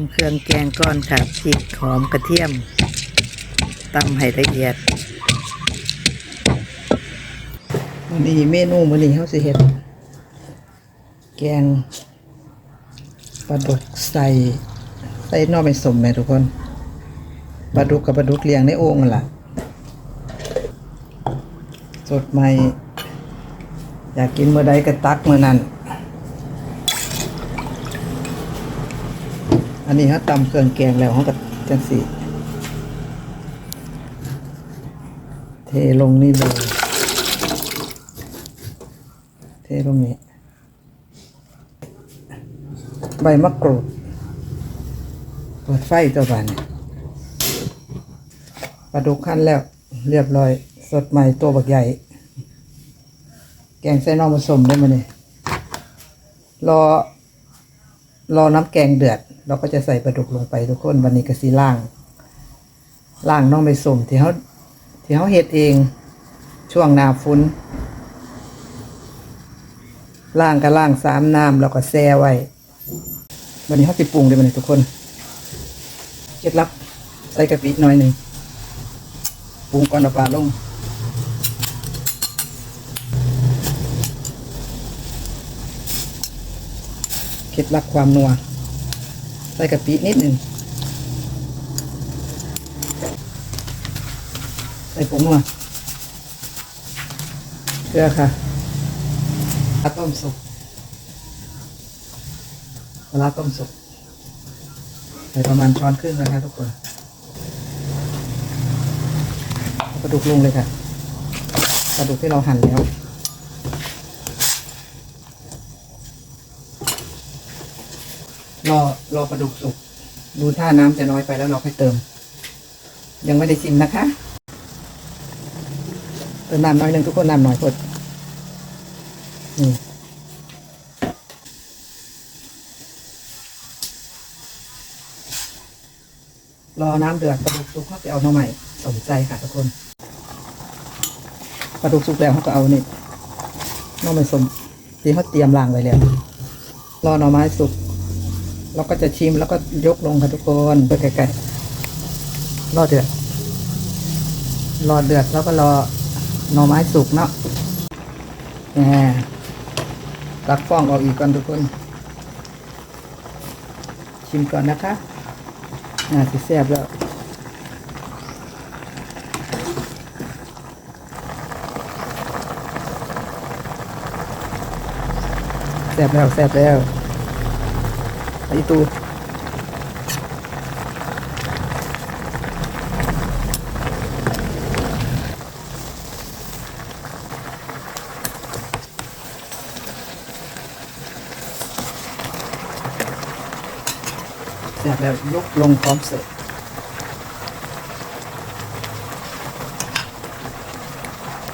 ำเครื่องแกงก้อนค่ะพริกหอมกระเทียมตำให้ละเอียดวันนี้เมนูมื้อนี้เฮาสิเฮ็ด แกงปลาดุกใส่ใส่นอไม่สมแม่ทุกคนปลาดุกกับปลาดุกเลี้ยงในโอ่งล่ะ สดใหม่ อยากกินเมื่อใดก็ตักเมื่อนั้น นนี้เขาตำเครื่องแกงแล้วเขาก็จังสีเทลงนี่เลยเทลงนี้ใบมะกรูดเปิดไฟตัวบานปลาดุกขั้นแล้ว เรียบร้อย สดใหม่ตัวบักใหญ่ แกงใส่น้องผสมได้มาเนี่ยรอ รอน้ำแกงเดือด เราก็จะใส่ปลาดุกลงไปทุกคนวันนี้ก็สีล่าง ล่างน้องไปสมที่เขาที่เขาเฮ็ดเองช่วงหนาฝนล่างก็ล่างสามน้ำแล้วก็แช่ไว้วันนี้เขาติปรุงเลยมันทุกคนเคล็ดลับใส่กะปิหน่อยหนึ่งปรุงก่อนเอาปลาลง เคล็ดลับความนัว ใส่กะปินิดหนึ่งใส่ผงนัวเกลือค่ะปลาต้มสุกปลาต้มสุกใส่ประมาณช้อนครึ่งนะคะทุกคนกระดูกลงเลยค่ะกระดูกที่เราหั่นแล้ว รอรอปลาดุกสุก ดูท่าน้ำจะน้อยไปแล้วเราค่อยเติม ยังไม่ได้ชิมนะคะ เติมน้ำน้อยหนึ่งทุกคนน้ำน้อยกดนี่รอน้ำเดือดปลาดุกสุกเขาไปเอาหน่อใหม่สนใจค่ะทุกคนปลาดุกสุกแล้วเขาก็เอานี่น่อใหม่สมที่เขาเตรียมล้างไว้แล้วรอหน่อไม้สุก เราก็จะชิมแล้วก็ยกลงค่ะทุกคนไปไกลๆรอเดือดรอเดือดแล้วก็รอหน่อไม้สุกเนาะแหมตักฟองออกอีกก่อนทุกคน ชิมก่อนนะคะน่าสิแซ่บแล้วแซ่บแล้วแซ่บแล้ว ไอตูเสร็จแล้วยกลงพร้อมเสิร์ฟ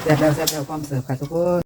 เสร็จแล้วเสร็จแล้วพร้อมเสิร์ฟค่ะทุกคน